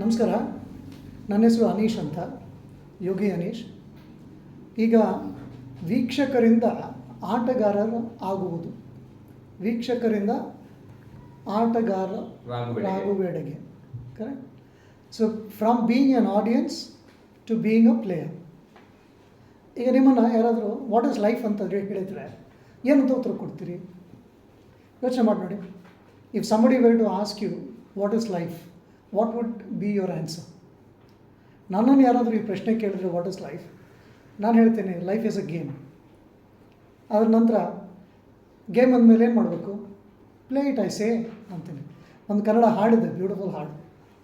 ನಮಸ್ಕಾರ. ನನ್ನ ಹೆಸರು ಅನೀಶ್ ಅಂತ. ಯೋಗಿ ಅನೀಶ್. ಈಗ ವೀಕ್ಷಕರಿಂದ ಆಟಗಾರರು ಆಗುವುದು. ವೀಕ್ಷಕರಿಂದ ಆಟಗಾರ. ರಾಗುವೆಡೆಗೆ correct so from being an audience to being a player ಈಗ ನಿಮ್ಮನ್ನು ಯಾರಾದರೂ ವಾಟ್ ಇಸ್ ಲೈಫ್ ಅಂತ ಹೇಳಿದರೆ ಏನಂತ ಉತ್ತರ ಕೊಡ್ತೀರಿ? ಯೋಚನೆ ಮಾಡಿ ನೋಡಿ. If somebody well to ask you what is life what would be your answer ನನ್ನನ್ನು ಯಾರಾದರೂ ಈ ಪ್ರಶ್ನೆ ಕೇಳಿದ್ರೆ ವಾಟ್ ಇಸ್ ಲೈಫ್ ನಾನು ಹೇಳ್ತೇನೆ ಲೈಫ್ ಇಸ್ ಅ ಗೇಮ್ ಅದರ ನಂತರ ಗೇಮ್ ಅಂದಮೇಲೆ ಏನು ಮಾಡಬೇಕು? ಪ್ಲೇ ಇಟ್ ಐ ಸೇ ಅಂತೀನಿ. ಒಂದು ಕನ್ನಡ ಹಾಡಿದೆ ಬ್ಯೂಟಿಫುಲ್ ಹಾಡು.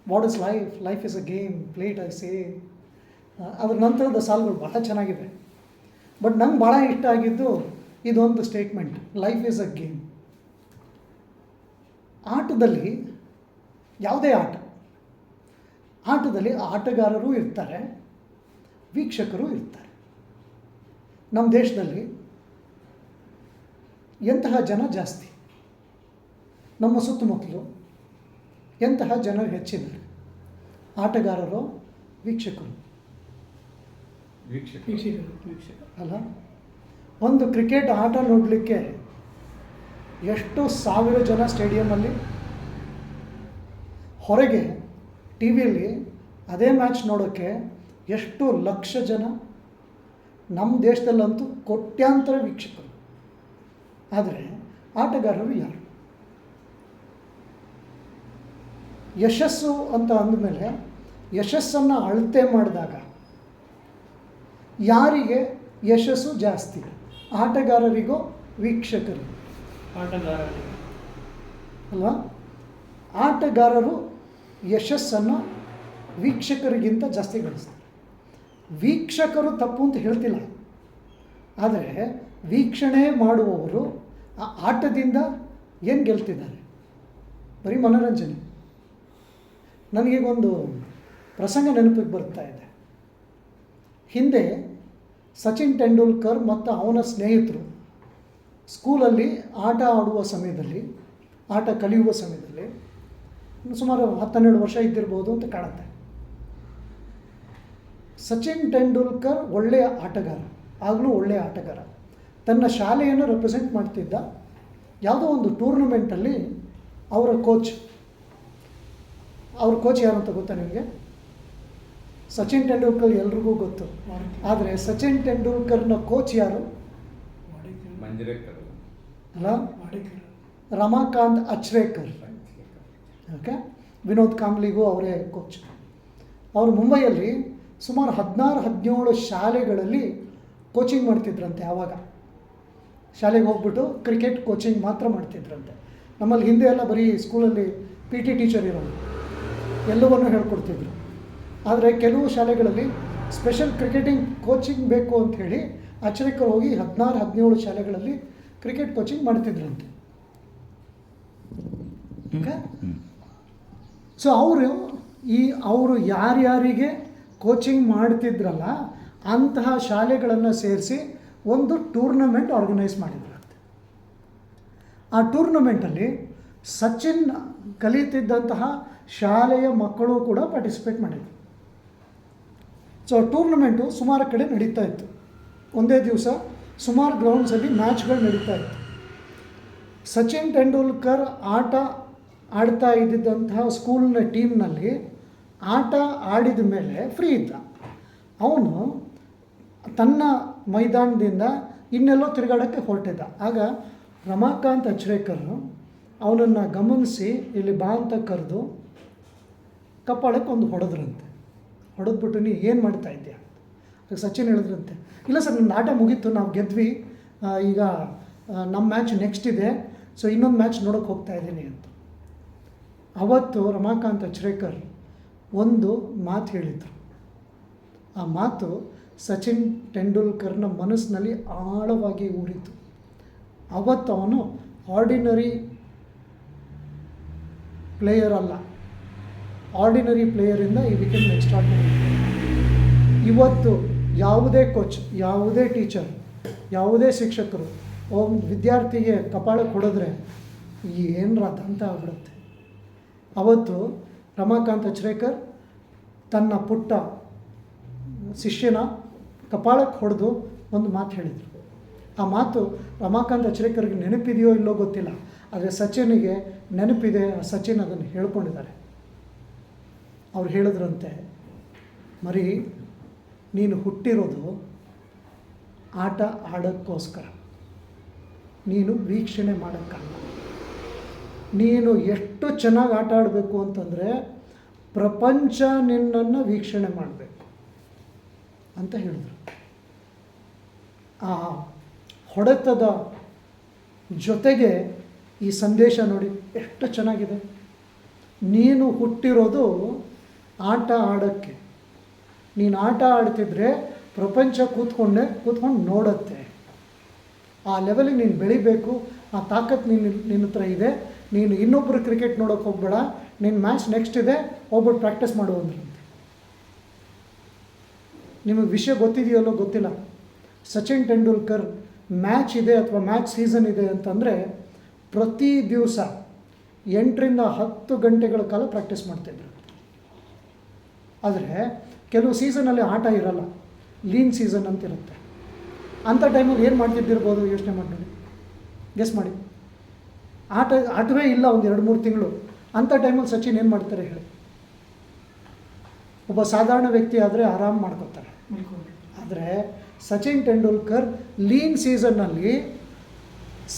What is life life is a game play it I say ಅದರ ನಂತರದ ಸಾಲುಗಳು ಬಹಳ ಚೆನ್ನಾಗಿದೆ. ಬಟ್ ನಂಗೆ ಭಾಳ ಇಷ್ಟ ಆಗಿದ್ದು ಇದೊಂದು statement life is a game ಆಟದಲ್ಲಿ ಯಾವುದೇ ಆಟ ಆಟದಲ್ಲಿ ಆಟಗಾರರು ಇರ್ತಾರೆ ವೀಕ್ಷಕರು ಇರ್ತಾರೆ. ನಮ್ಮ ದೇಶದಲ್ಲಿ ಎಂತಹ ಜನ ಜಾಸ್ತಿ? ನಮ್ಮ ಸುತ್ತಮುತ್ತಲು ಎಂತಹ ಜನರು ಹೆಚ್ಚಿದ್ದಾರೆ? ಆಟಗಾರರು ವೀಕ್ಷಕರು? ವೀಕ್ಷಕ ಅಲ್ಲ ಒಂದು ಕ್ರಿಕೆಟ್ ಆಟ ನೋಡಲಿಕ್ಕೆ ಎಷ್ಟು ಸಾವಿರ ಜನ ಸ್ಟೇಡಿಯಮಲ್ಲಿ ಹೊರಗೆ ಟಿ ವಿಯಲ್ಲಿ ಅದೇ ಮ್ಯಾಚ್ ನೋಡೋಕ್ಕೆ ಎಷ್ಟು ಲಕ್ಷ ಜನ ನಮ್ಮ ದೇಶದಲ್ಲಂತೂ ಕೋಟ್ಯಾಂತರ ವೀಕ್ಷಕರು. ಆದರೆ ಆಟಗಾರರು ಯಾರು? ಯಶಸ್ಸು ಅಂತ ಅಂದಮೇಲೆ ಯಶಸ್ಸನ್ನು ಅಳತೆ ಮಾಡಿದಾಗ ಯಾರಿಗೆ ಯಶಸ್ಸು ಜಾಸ್ತಿ? ಆಟಗಾರರಿಗೋ ವೀಕ್ಷಕರಿಗೋ? ಆಟಗಾರರಿಗೆ. ಅಲ್ವಾ? ಆಟಗಾರರು ಯಶಸ್ಸನ್ನು ವೀಕ್ಷಕರಿಗಿಂತ ಜಾಸ್ತಿ ಗಳಿಸ್ತಾರೆ. ವೀಕ್ಷಕರು ತಪ್ಪು ಅಂತ ಹೇಳ್ತಿಲ್ಲ. ಆದರೆ ವೀಕ್ಷಣೆ ಮಾಡುವವರು ಆ ಆಟದಿಂದ ಏನು ಗೆಲ್ತಿದ್ದಾರೆ? ಬರೀ ಮನೋರಂಜನೆ. ನನಗೀಗೊಂದು ಪ್ರಸಂಗ ನೆನಪಿಗೆ ಬರ್ತಾ ಇದೆ. ಹಿಂದೆ ಸಚಿನ್ ತೆಂಡೂಲ್ಕರ್ ಮತ್ತು ಅವನ ಸ್ನೇಹಿತರು ಸ್ಕೂಲಲ್ಲಿ ಆಟ ಆಡುವ ಸಮಯದಲ್ಲಿ, ಆಟ ಕಲಿಯುವ ಸಮಯದಲ್ಲಿ ಸುಮಾರು ಹತ್ತೆರಡು ವರ್ಷ ಇದ್ದಿರ್ಬೋದು ಅಂತ ಕಾಣುತ್ತೆ. ಸಚಿನ್ ತೆಂಡೂಲ್ಕರ್ ಒಳ್ಳೆಯ ಆಟಗಾರ ಆಗಲೂ ಒಳ್ಳೆಯ ಆಟಗಾರ. ತನ್ನ ಶಾಲೆಯನ್ನು ರೆಪ್ರೆಸೆಂಟ್ ಮಾಡ್ತಿದ್ದ ಯಾವುದೋ ಒಂದು ಟೂರ್ನಮೆಂಟಲ್ಲಿ ಅವರ ಕೋಚ್ ಅವ್ರ ಕೋಚ್ ಯಾರು ಅಂತ ಗೊತ್ತಾ ನಿಮಗೆ? ಸಚಿನ್ ತೆಂಡೂಲ್ಕರ್ ಎಲ್ರಿಗೂ ಗೊತ್ತು. ಆದರೆ ಸಚಿನ್ ತೆಂಡೂಲ್ಕರ್ನ ಕೋಚ್ ಯಾರು? ಅಲ್ಲ? ರಮಾಕಾಂತ್ ಅಚ್ರೇಕರ್. ಓಕೆ? ವಿನೋದ್ ಕಾಂಬ್ಲಿಗೂ ಅವರೇ ಕೋಚ್ ಅವರು ಮುಂಬೈಯಲ್ಲಿ ಸುಮಾರು ಹದಿನಾರು, ಹದಿನೇಳು ಶಾಲೆಗಳಲ್ಲಿ ಕೋಚಿಂಗ್ ಮಾಡ್ತಿದ್ರಂತೆ ಆವಾಗ. ಶಾಲೆಗೆ ಹೋಗ್ಬಿಟ್ಟು ಕ್ರಿಕೆಟ್ ಕೋಚಿಂಗ್ ಮಾತ್ರ ಮಾಡ್ತಿದ್ರಂತೆ. ನಮ್ಮಲ್ಲಿ ಹಿಂದೆ ಎಲ್ಲ ಬರೀ ಸ್ಕೂಲಲ್ಲಿ ಪಿ ಟಿ ಟೀಚರ್ ಇರೋದು ಎಲ್ಲವನ್ನು ಹೇಳ್ಕೊಡ್ತಿದ್ರು. ಆದರೆ ಕೆಲವು ಶಾಲೆಗಳಲ್ಲಿ ಸ್ಪೆಷಲ್ ಕ್ರಿಕೆಟಿಂಗ್ ಕೋಚಿಂಗ್ ಬೇಕು ಅಂತ ಹೇಳಿ ಅಚ್ಚರಿಕರು ಹೋಗಿ ಹದಿನಾರು, ಹದಿನೇಳು ಶಾಲೆಗಳಲ್ಲಿ ಕ್ರಿಕೆಟ್ ಕೋಚಿಂಗ್ ಮಾಡ್ತಿದ್ರಂತೆ. ಸೊ ಅವರು ಈ ಅವರು ಯಾರ್ಯಾರಿಗೆ ಕೋಚಿಂಗ್ ಮಾಡ್ತಿದ್ರಲ್ಲ, ಅಂತಹ ಶಾಲೆಗಳನ್ನು ಸೇರಿಸಿ ಒಂದು ಟೂರ್ನಮೆಂಟ್ ಆರ್ಗನೈಸ್ ಮಾಡಿದ್ರಂತೆ. ಆ ಟೂರ್ನಮೆಂಟಲ್ಲಿ ಸಚಿನ್ ಕಲಿತಿದ್ದಂತಹ ಶಾಲೆಯ ಮಕ್ಕಳು ಕೂಡ ಪಾರ್ಟಿಸಿಪೇಟ್ ಮಾಡಿದರು. ಸೊ ಟೂರ್ನಮೆಂಟು ಸುಮಾರು ಕಡೆ ನಡೀತಾ ಇತ್ತು. ಒಂದೇ ದಿವಸ ಸುಮಾರು ಗ್ರೌಂಡ್ಸಲ್ಲಿ ಮ್ಯಾಚ್ಗಳು ನಡೀತಾ ಇತ್ತು. ಸಚಿನ್ ತೆಂಡೂಲ್ಕರ್ ಆಟ ಆಡ್ತಾ ಇದ್ದಿದ್ದಂತಹ ಸ್ಕೂಲ್ನ ಟೀಮ್ನಲ್ಲಿ ಆಟ ಆಡಿದ ಮೇಲೆ ಫ್ರೀ ಇದ್ದ. ಅವನು ತನ್ನ ಮೈದಾನದಿಂದ ಇನ್ನೆಲ್ಲೋ ತಿರುಗಾಡೋಕ್ಕೆ ಹೊರಟಿದ್ದ. ಆಗ ರಮಾಕಾಂತ್ ಅಚ್ರೇಕರ್ ಅವನನ್ನು ಗಮನಿಸಿ ಇಲ್ಲಿ ಬಾ ಅಂತ ಕರೆದು ಕಪ್ಪಾಳಕ್ಕೆ ಒಂದು ಹೊಡೆದ್ರಂತೆ. ಹೊಡೆದ್ಬಿಟ್ಟು ನೀ ಏನು ಮಾಡ್ತಾ ಇದ್ದೀಯ ಅದಕ್ಕೆ ಸಚಿನ್ ಹೇಳಿದ್ರಂತೆ, ಇಲ್ಲ ಸರ್ ನನ್ನ ಆಟ ಮುಗೀತು, ನಾವು ಗೆದ್ವಿ. ಈಗ ನಮ್ಮ ಮ್ಯಾಚ್ ನೆಕ್ಸ್ಟ್ ಇದೆ. ಸೊ ಇನ್ನೊಂದು ಮ್ಯಾಚ್ ನೋಡೋಕ್ಕೆ ಹೋಗ್ತಾ ಇದ್ದೀನಿ ಅಂತ. ಅವತ್ತು ರಮಾಕಾಂತ್ ಅಚ್ರೇಕರ್ ಒಂದು ಮಾತು ಹೇಳಿದರು. ಆ ಮಾತು ಸಚಿನ್ ತೆಂಡೂಲ್ಕರ್ನ ಮನಸ್ಸಿನಲ್ಲಿ ಆಳವಾಗಿ ಊರಿತು. ಅವತ್ತು ಅವನು ಆರ್ಡಿನರಿ ಪ್ಲೇಯರ್ ಅಲ್ಲ. ಆರ್ಡಿನರಿ ಪ್ಲೇಯರಿಂದ ಈ ವಿಕೆಟ್ ಎಕ್ಸ್ಟ್ರಾರ್ಡಿನರಿ ಇವತ್ತು ಯಾವುದೇ ಕೋಚ್ ಯಾವುದೇ ಟೀಚರ್ ಯಾವುದೇ ಶಿಕ್ಷಕರು ಒಂದು ವಿದ್ಯಾರ್ಥಿಗೆ ಕಪಾಳಕ್ಕೆ ಕೊಡಿದ್ರೆ ಏನರ ದಂತ ಆಗ್ಬಿಡುತ್ತೆ. ಅವತ್ತು ರಮಾಕಾಂತ್ ಅಚ್ರೇಕರ್ ತನ್ನ ಪುಟ್ಟ ಶಿಷ್ಯನ ಕಪಾಳಕ್ಕೆ ಹೊಡೆದು ಒಂದು ಮಾತು ಹೇಳಿದರು. ಆ ಮಾತು ರಮಾಕಾಂತ್ ಅಚ್ರೇಕರ್ಗೆ ನೆನಪಿದೆಯೋ ಇಲ್ಲೋ ಗೊತ್ತಿಲ್ಲ. ಆದರೆ ಸಚಿನಿಗೆ ನೆನಪಿದೆ ಸಚಿನ್ ಅದನ್ನು ಹೇಳ್ಕೊಂಡಿದ್ದಾರೆ. ಅವ್ರು ಹೇಳಿದ್ರಂತೆ, ಮರಿ, ನೀನು ಹುಟ್ಟಿರೋದು ಆಟ ಆಡೋಕ್ಕೋಸ್ಕರ. ನೀನು ವೀಕ್ಷಣೆ ಮಾಡೋಕ್ಕಲ್ಲ. ನೀನು ಎಷ್ಟು ಚೆನ್ನಾಗಿ ಆಟ ಆಡಬೇಕು ಅಂತಂದರೆ ಪ್ರಪಂಚ ನಿನ್ನನ್ನು ವೀಕ್ಷಣೆ ಮಾಡಬೇಕು ಅಂತ ಹೇಳಿದ್ರು. ಆ ಹೊಡೆತದ ಜೊತೆಗೆ ಈ ಸಂದೇಶ ನೋಡಿ ಎಷ್ಟು ಚೆನ್ನಾಗಿದೆ. ನೀನು ಹುಟ್ಟಿರೋದು ಆಟ ಆಡೋಕ್ಕೆ. ನೀನು ಆಟ ಆಡ್ತಿದ್ರೆ ಪ್ರಪಂಚ ಕೂತ್ಕೊಂಡೆ, ಕೂತ್ಕೊಂಡು ನೋಡುತ್ತೆ. ಆ ಲೆವೆಲಿಗೆ ನೀನು ಬೆಳಿಬೇಕು, ಆ ತಾಕತ್ತು ನಿನ್ನ ನಿನ್ನ ಹತ್ರ ಇದೆ. ನೀನು ಇನ್ನೊಬ್ಬರು ಕ್ರಿಕೆಟ್ ನೋಡೋಕೆ ಹೋಗ್ಬೇಡ. ನಿನ್ನ ಮ್ಯಾಚ್ ನೆಕ್ಸ್ಟ್ ಇದೆ ಹೋಗ್ಬಿಟ್ಟು ಪ್ರಾಕ್ಟೀಸ್ ಮಾಡುವಂದ್ರಂತೆ ನಿಮಗೆ ವಿಷಯ ಗೊತ್ತಿದೆಯಲ್ಲೋ ಗೊತ್ತಿಲ್ಲ. ಸಚಿನ್ ತೆಂಡೂಲ್ಕರ್ ಮ್ಯಾಚ್ ಇದೆ ಅಥವಾ ಮ್ಯಾಚ್ ಸೀಸನ್ ಇದೆ ಅಂತಂದರೆ ಪ್ರತಿ ದಿವಸ ಎಂಟರಿಂದ ಹತ್ತು ಗಂಟೆಗಳ ಕಾಲ ಪ್ರಾಕ್ಟೀಸ್ ಮಾಡ್ತಾಯಿದ್ರು ಆದರೆ ಕೆಲವು ಸೀಸನಲ್ಲಿ ಆಟ ಇರಲ್ಲ. ಲೀನ್ ಸೀಸನ್ ಅಂತ ಇರುತ್ತೆ ಅಂಥ ಟೈಮಲ್ಲಿ ಏನು ಮಾಡ್ತಿದ್ದಿರ್ಬೋದು ಯೋಚನೆ ಮಾಡಿ ಗೆಸ್ ಮಾಡಿ. ಆಟ ಆಟವೇ ಇಲ್ಲ ಒಂದು ಎರಡು ಮೂರು ತಿಂಗಳು. ಅಂಥ ಟೈಮಲ್ಲಿ ಸಚಿನ್ ಏನು ಮಾಡ್ತಾರೆ ಹೇಳಿ? ಒಬ್ಬ ಸಾಧಾರಣ ವ್ಯಕ್ತಿ ಆದರೆ ಆರಾಮ್ ಮಾಡ್ಕೋತಾರೆ. ಆದರೆ ಸಚಿನ್ ತೆಂಡೂಲ್ಕರ್ ಲೀನ್ ಸೀಸನ್ನಲ್ಲಿ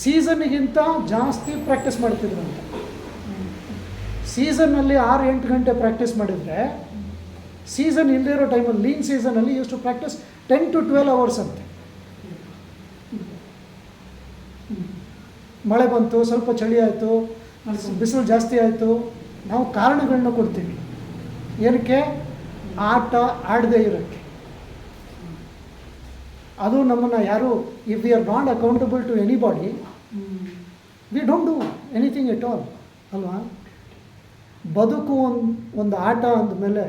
ಸೀಸನ್ಗಿಂತ ಜಾಸ್ತಿ ಪ್ರಾಕ್ಟೀಸ್ ಅಂತ ಸೀಸನ್ನಲ್ಲಿ ಆರು, ಎಂಟು ಗಂಟೆ ಪ್ರಾಕ್ಟೀಸ್ ಮಾಡಿದರೆ ಸೀಸನ್ ಇಲ್ಲದೇ ಇರೋ ಟೈಮಲ್ಲಿ ಲೀನ್ ಸೀಸನಲ್ಲಿ to practise ten to twelve hours ಅಂತೆ. ಮಳೆ ಬಂತು, ಸ್ವಲ್ಪ ಚಳಿ ಆಯಿತು, ಬಿಸಿಲು ಜಾಸ್ತಿ ಆಯಿತು, ನಾವು ಕಾರಣಗಳನ್ನ ಕೊಡ್ತೀವಿ. ಏನಕ್ಕೆ? ಆಟ ಆಡದೇ ಇರೋಕ್ಕೆ. ಅದು ನಮ್ಮನ್ನು ಯಾರು if we are not accountable to anybody we don't do anything at all ಅಲ್ವಾ? ಬದುಕು ಒಂದು ಒಂದು ಆಟ ಅಂದಮೇಲೆ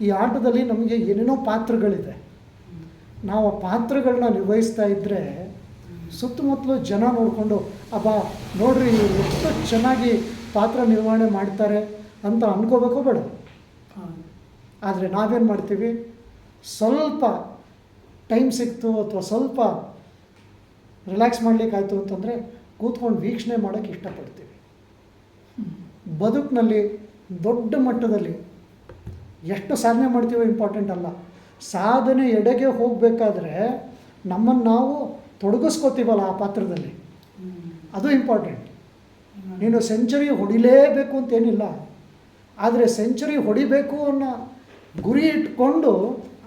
ಈ ಆಟದಲ್ಲಿ ನಮಗೆ ಏನೇನೋ ಪಾತ್ರಗಳಿದೆ. ನಾವು ಆ ಪಾತ್ರಗಳನ್ನ ನಿರ್ವಹಿಸ್ತಾ ಇದ್ದರೆ ಸುತ್ತಮುತ್ತಲು ಜನ ನೋಡಿಕೊಂಡು, ಅಬ್ಬ, ನೋಡ್ರಿ ಎಷ್ಟು ಚೆನ್ನಾಗಿ ಪಾತ್ರ ನಿರ್ವಹಣೆ ಮಾಡ್ತಾರೆ ಅಂತ ಅನ್ಕೋಬೇಕು ಬೇಡ. ಆದರೆ ನಾವೇನು ಮಾಡ್ತೀವಿ? ಸ್ವಲ್ಪ ಟೈಮ್ ಸಿಕ್ತು ಅಥವಾ ಸ್ವಲ್ಪ ರಿಲ್ಯಾಕ್ಸ್ ಮಾಡಲಿಕ್ಕಾಯ್ತು ಅಂತಂದರೆ ಕೂತ್ಕೊಂಡು ವೀಕ್ಷಣೆ ಮಾಡೋಕ್ಕೆ ಇಷ್ಟಪಡ್ತೀವಿ. ಬದುಕಿನಲ್ಲಿ ದೊಡ್ಡ ಮಟ್ಟದಲ್ಲಿ ಎಷ್ಟು ಸಾಧನೆ ಮಾಡ್ತೀವೋ ಇಂಪಾರ್ಟೆಂಟ್ ಅಲ್ಲ. ಸಾಧನೆ ಎಡೆಗೆ ಹೋಗಬೇಕಾದ್ರೆ ನಮ್ಮನ್ನು ನಾವು ತೊಡಗಿಸ್ಕೋತೀವಲ್ಲ ಆ ಪಾತ್ರದಲ್ಲಿ? ಅದು ಇಂಪಾರ್ಟೆಂಟ್ ನೀನು ಸೆಂಚುರಿ ಹೊಡಿಲೇಬೇಕು ಅಂತೇನಿಲ್ಲ. ಆದರೆ ಸೆಂಚುರಿ ಹೊಡಿಬೇಕು ಅನ್ನೋ ಗುರಿ ಇಟ್ಕೊಂಡು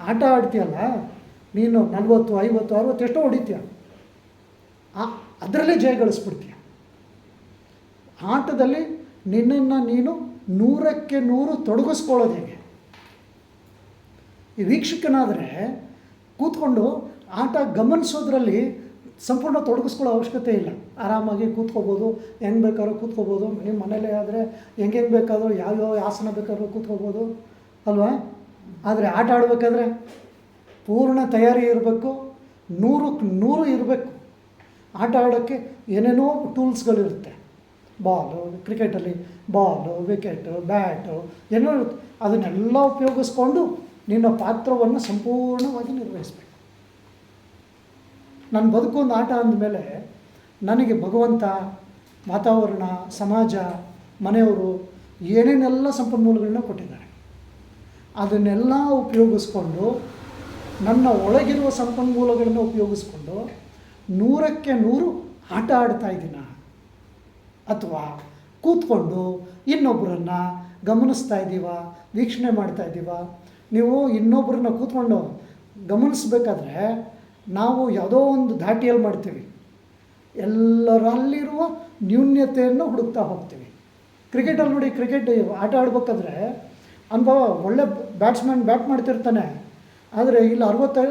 ಆಟ ಆಡ್ತೀಯಲ್ಲ ನೀನು ನಲ್ವತ್ತು ಐವತ್ತು ಅರವತ್ತು ಎಷ್ಟೋ ಹೊಡಿತೀಯ. ಆ ಅದರಲ್ಲೇ ಜಯ ಗಳಿಸ್ಬಿಡ್ತೀಯ. ಆಟದಲ್ಲಿ ನಿನ್ನನ್ನು ನೀನು ನೂರಕ್ಕೆ ನೂರು ತೊಡಗಿಸ್ಕೊಳ್ಳೋದು ಹೇಗೆ? ಈ ವೀಕ್ಷಕನಾದರೆ ಕೂತ್ಕೊಂಡು ಆಟ ಗಮನಿಸೋದ್ರಲ್ಲಿ ಸಂಪೂರ್ಣ ತೊಡಗಿಸ್ಕೊಳ್ಳೋ ಅವಶ್ಯಕತೆ ಇಲ್ಲ. ಆರಾಮಾಗಿ ಕೂತ್ಕೋಬೋದು, ಹೆಂಗೆ ಬೇಕಾದ್ರೂ ಕೂತ್ಕೋಬೋದು ನಿಮ್ಮ ಮನೇಲೇ ಆದರೆ ಹೆಂಗೆ ಹೆಂಗೆ ಬೇಕಾದ್ರೂ ಯಾವ್ಯಾವ ಆಸನ ಬೇಕಾದ್ರೂ ಕೂತ್ಕೋಬೋದು, ಅಲ್ವಾ? ಆದರೆ ಆಟ ಆಡಬೇಕಾದ್ರೆ ಪೂರ್ಣ ತಯಾರಿ ಇರಬೇಕು ನೂರಕ್ಕೆ ನೂರು ಇರಬೇಕು. ಆಟ ಆಡೋಕ್ಕೆ ಏನೇನೋ ಟೂಲ್ಸ್ಗಳಿರುತ್ತೆ. ಬಾಲು, ಕ್ರಿಕೆಟಲ್ಲಿ ಬಾಲು, ವಿಕೆಟು, ಬ್ಯಾಟು ಏನೋ ಇರುತ್ತೆ. ಅದನ್ನೆಲ್ಲ ಉಪಯೋಗಿಸ್ಕೊಂಡು ನಿನ್ನ ಪಾತ್ರವನ್ನು ಸಂಪೂರ್ಣವಾಗಿ ನಿರ್ವಹಿಸಬೇಕು. ನನ್ನ ಬದುಕು ಒಂದು ಆಟ ಅಂದಮೇಲೆ ನನಗೆ ಭಗವಂತ, ವಾತಾವರಣ, ಸಮಾಜ, ಮನೆಯವರು ಏನೇನೆಲ್ಲ ಸಂಪನ್ಮೂಲಗಳನ್ನ ಕೊಟ್ಟಿದ್ದಾರೆ. ಅದನ್ನೆಲ್ಲ ಉಪಯೋಗಿಸ್ಕೊಂಡು, ನನ್ನ ಒಳಗಿರುವ ಸಂಪನ್ಮೂಲಗಳನ್ನು ಉಪಯೋಗಿಸ್ಕೊಂಡು ನೂರಕ್ಕೆ ನೂರು ಆಟ ಆಡ್ತಾ ಇದ್ದೀನ? ಅಥವಾ ಕೂತ್ಕೊಂಡು ಇನ್ನೊಬ್ಬರನ್ನು ಗಮನಿಸ್ತಾ ಇದ್ದೀವ? ವೀಕ್ಷಣೆ ಮಾಡ್ತಾ ಇದ್ದೀವ? ನೀವು ಇನ್ನೊಬ್ಬರನ್ನ ಕೂತ್ಕೊಂಡು ಗಮನಿಸ್ಬೇಕಾದ್ರೆ ನಾವು ಯಾವುದೋ ಒಂದು ಧಾಟಿಯಲ್ಲಿ ಮಾಡ್ತೀವಿ. ಎಲ್ಲರಲ್ಲಿರುವ ನ್ಯೂನ್ಯತೆಯನ್ನು ಹುಡುಕ್ತಾ ಹೋಗ್ತೀವಿ. ಕ್ರಿಕೆಟಲ್ಲಿ ನೋಡಿ ಕ್ರಿಕೆಟ್ ಆಟ ಆಡ್ಬೇಕಾದ್ರೆ ಅನುಭವ ಒಳ್ಳೆ ಬ್ಯಾಟ್ಸ್ಮನ್ ಬ್ಯಾಟ್ ಮಾಡ್ತಿರ್ತಾನೆ. ಆದರೆ ಇಲ್ಲಿ ಅರವತ್ತು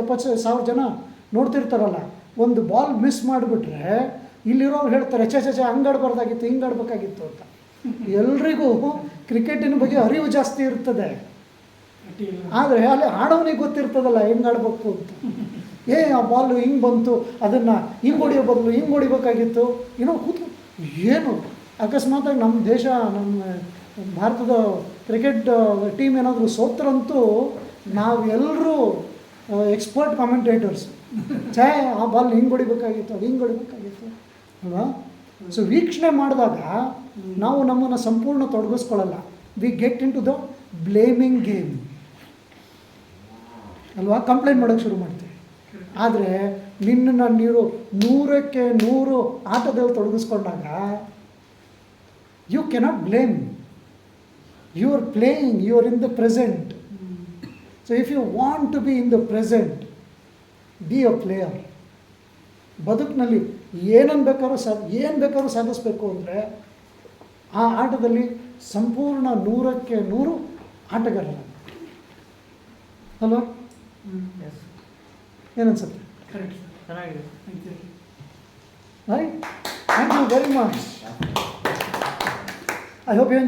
ಎಪ್ಪತ್ತು ಸಾವಿರ ಜನ ನೋಡ್ತಿರ್ತಾರಲ್ಲ ಒಂದು ಬಾಲ್ ಮಿಸ್ ಮಾಡಿಬಿಟ್ರೆ ಇಲ್ಲಿರೋರು ಹೇಳ್ತಾರೆ ಚೆ ಚೆ ಹಂಗೆ ಆಡ್ಬಾರ್ದಾಗಿತ್ತು ಹಿಂಗೆ ಆಡಬೇಕಾಗಿತ್ತು ಅಂತ. ಎಲ್ರಿಗೂ ಕ್ರಿಕೆಟಿನ ಬಗ್ಗೆ ಅರಿವು ಜಾಸ್ತಿ ಇರ್ತದೆ. ಆದರೆ ಅಲ್ಲಿ ಆಡೋನಿಗೆ ಗೊತ್ತಿರ್ತದಲ್ಲ ಹೆಂಗೆ ಆಡ್ಬೇಕು ಅಂತ. ಏ, ಆ ಬಾಲ್ ಹಿಂಗೆ ಬಂತು, ಅದನ್ನು ಹಿಂಗೆ ಹೊಡಿಯೋ ಬದಲು ಹಿಂಗೆ ಹೊಡಿಬೇಕಾಗಿತ್ತು? ಏನೋ ಕೂತು, ಏನು? ಅಕಸ್ಮಾತಾಗಿ ನಮ್ಮ ದೇಶ ನಮ್ಮ ಭಾರತದ ಕ್ರಿಕೆಟ್ ಟೀಮ್ ಏನಾದರೂ ಸೋತ್ರಂತೂ ನಾವೆಲ್ಲರೂ ಎಕ್ಸ್ಪರ್ಟ್ ಕಾಮೆಂಟೇಟರ್ಸ್. ಛೇ, ಆ ಬಾಲ್ ಹಿಂಗೆ ಹೊಡಿಬೇಕಾಗಿತ್ತು, ಅದು ಹಿಂಗೆ ಹೊಡಿಬೇಕಾಗಿತ್ತು, ಅಲ್ವಾ? ಸೊ ವೀಕ್ಷಣೆ ಮಾಡಿದಾಗ ನಾವು ನಮ್ಮನ್ನು ಸಂಪೂರ್ಣ ತೊಡಗಿಸ್ಕೊಳ್ಳಲ್ಲ. We get into the blaming game ಅಲ್ವಾ? ಕಂಪ್ಲೇಂಟ್ ಮಾಡೋಕ್ಕೆ ಶುರು ಮಾಡ್ತೀವಿ. ಆದರೆ ನಿನ್ನನ್ನು ನೀರು ನೂರಕ್ಕೆ ನೂರು ಆಟದಲ್ಲಿ ತೊಡಗಿಸ್ಕೊಂಡಾಗ you cannot blame you are playing you are in the present so if you want to be in the present be a player ಬದುಕಿನಲ್ಲಿ ಏನನ್ನು ಬೇಕಾದ್ರೂ ಸಾ, ಏನು ಬೇಕಾದ್ರೂ ಸಾಧಿಸಬೇಕು ಅಂದರೆ, ಆ ಆಟದಲ್ಲಿ ಸಂಪೂರ್ಣ ನೂರಕ್ಕೆ ನೂರು ಆಟಗಾರರ. ಹಲೋ ಏನನ್ಸುತ್ತೆ ಕರೆಕ್ಟ್ ಚೆನ್ನಾಗಿದೆ. Thank you right thank you very much I hope you